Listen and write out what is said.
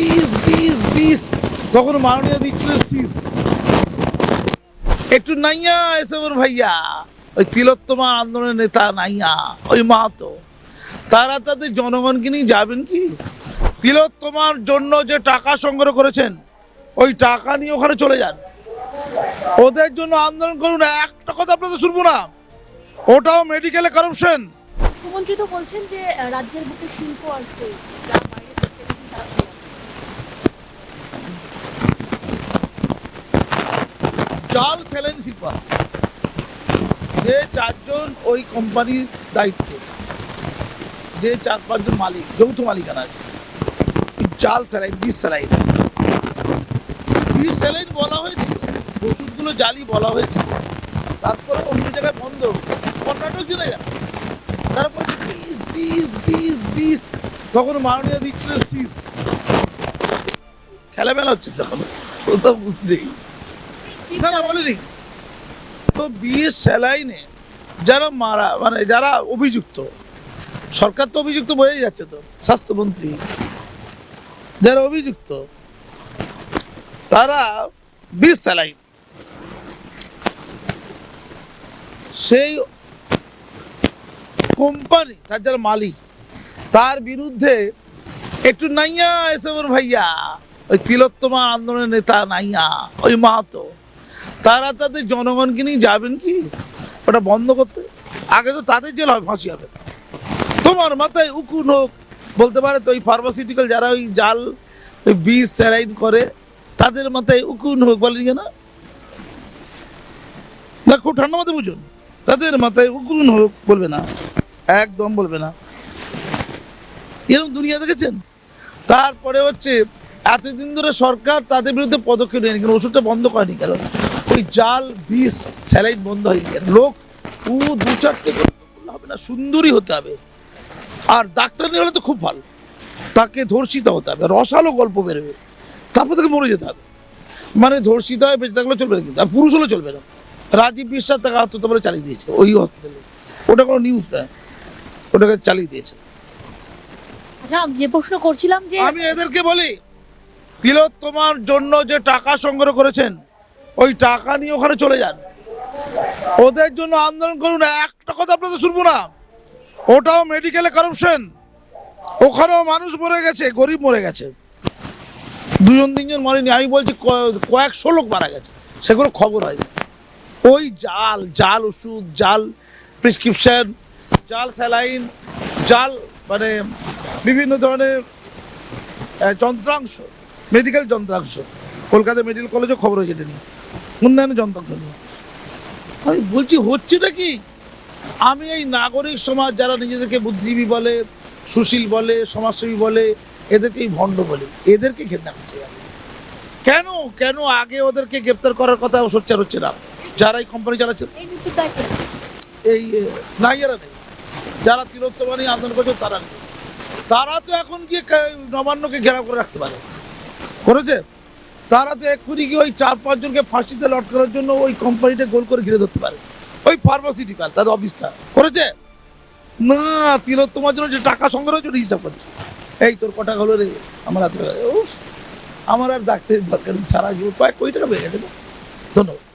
বিষ বিষ বিষ তখন মাননীয় দিচ্ছিল শীষ একটু নাইয়া এসে ভাইয়া। ওই তিলোত্তমা আন্দোলনের নেতা নাইয়া, ওই মাহাতো তারা তাদের জনগণকে নিয়ে যাবেন কি? তিলোত্তমার জন্য যে টাকা সংগ্রহ করেছেন, ওই টাকা নিয়ে ওখানে চলে যান। ওদের জন্য আন্দোলন করুন, একটা কথা আপনাদের শুনব না। ওটাও মেডিকেলে কারাপশন মুখ্যমন্ত্রী তো বলছেন যে, রাজ্যের বুকে শিল্প আছে যা বাইরে থেকে এসেছে তারা করবে। জাল শিল্পা যে চারজন ওই কোম্পানির দায়িত্বে। যে চার পাঁচজন মালিক, যৌথ মালিকানা আছে। জাল স্যালাইন বিষ স্যালাইন। বিষ স্যালাইন বলা হয়েছে ওষুধগুলো জালি বলা হয়েছে তারপরে অন্য জায়গায় বন্ধ কর্ণাটক জেনে গেল। তারপর বিষ বিষ বিষ বিষ তখন মাননীয় দিচ্ছিল শীষ খেলামেলা হচ্ছে তখন কোথাও বুঝতেই। না না, বলেনি। বিএস স্যালাইনে যারা মারা মানে যারা অভিযুক্ত, সরকার তো অভিযুক্ত বোঝাই যাচ্ছে তো, স্বাস্থ্যমন্ত্রী, যারা অভিযুক্ত, তারা স্যালাইন। সেই কোম্পানি, তার যারা মালিক, তার বিরুদ্ধে একটু নাইয়া এসে ভাইয়া, ওই তিলোত্তমা আন্দোলনের নেতা নাইয়া, ওই মাহাতো তারা তাদের জনগণকে নিয়ে যাবেন কি? ওটা বন্ধ করতে। আগে তো তাদের জেল হয়, ফাঁসি হবে। তোমার মাথায় উকুন হোক, বলতে পারে তো ওই ফার্মাসিউটিক্যাল যারা ওই জাল, ওই বিষ স্যালাইন করে, তাদের মাথায় উকুন হোক বলেন কেন? না, খুব ঠান্ডা মাথায় বুঝুন। তাদের মাথায় উকুন হোক বলবে না। একদম বলবে না। এরকম দুনিয়া দেখেছেন? তারপরে হচ্ছে, এতদিন ধরে সরকার তাদের বিরুদ্ধে পদক্ষেপ নেয়নি, কেন ওষুধটা বন্ধ করেনি কেন? ওই জাল বিষ স্যালাইন বন্ধ হয়ে কেন লোক ও দু চারটে করে করলে হবে না সুন্দরী হতে হবে। আর ডাক্তার নিয়ে হলে তো খুব ভালো। তাকে ধর্ষিত হতে হবে রসালো গল্প বেরোবে তারপর তাকে মরে যেতে হবে। মানে ধর্ষিত হয়ে বেঁচে থাকলে চলবে না কিন্তু আর পুরুষ হলে চলবে না। রাজীব বিশ্বাস তাকে আত্মহত্যা বলে চালিয়ে দিয়েছে ওই হসপিটালে ওটা কোনো নিউজ নয় ওটাকে চালিয়ে দিয়েছে। আচ্ছা যে প্রশ্ন করছিলাম যে আমি এদেরকে বলি তিলোত্তমার জন্য যে টাকা সংগ্রহ করেছেন ওই টাকা নিয়ে ওখানে চলে যান। ওদের জন্য আন্দোলন করুন, একটা কথা আপনাদের শুনব না। ওটাও মেডিকেলে কারাপশন ওখানেও মানুষ মরে গেছে, গরিব মরে গেছে। দুজন, তিনজন মরেনি, আমি বলছি কয়েকশো লোক মারা গেছে, সেগুলো খবর হয় ওই জাল জাল ওষুধ, জাল প্রেসক্রিপশন জাল স্যালাইন জাল মানে বিভিন্ন ধরনের যন্ত্রাংশ মেডিকেল যন্ত্রাংশ। কলকাতা মেডিকেল কলেজে খবর হয়েছে এটা নিয়ে। অন্যান্য যন্ত্রাংশ নিয়ে আমি বলছি হচ্ছেটা কি? আমি এই নাগরিক সমাজ যারা নিজেদেরকে বুদ্ধিজীবী বলে সুশীল বলে সমাজসেবী বলে এদেরকেই ভণ্ড বলে। এদেরকে ঘেন্না করছে কেন? কেন আগে ওদেরকে গ্রেপ্তার করার কথা সোচ্চার হচ্ছে না? যারা এই কোম্পানি চালাচ্ছে এই নাইয়েরা নেই। যারা তিলোত্তমানি আন্দোলন করছে তারা নেই। তারা তো এখন গিয়ে নবান্নকে ঘেরাও করে রাখতে পারে। করেছে? তারা তো এক্ষুনি কি ওই চার পাঁচজনকে ফাঁসিতে লট করার জন্য ওই কোম্পানিটা গোল করে ঘিরে ধরতে পারে। ওই ফার্মাসিউটিক্যাল তাদের অফিসটা করেছে? না, তিলোত্তমার জন্য যে টাকা সংগ্রহের জন্য হিসাব করছে। এই তোর কটা হলো রে? আমার হাতে আমার আর ডাক্তারের দরকার ছাড়া জীবন কয়েক কোটি টাকা বেড়ে গেছে ধন্যবাদ।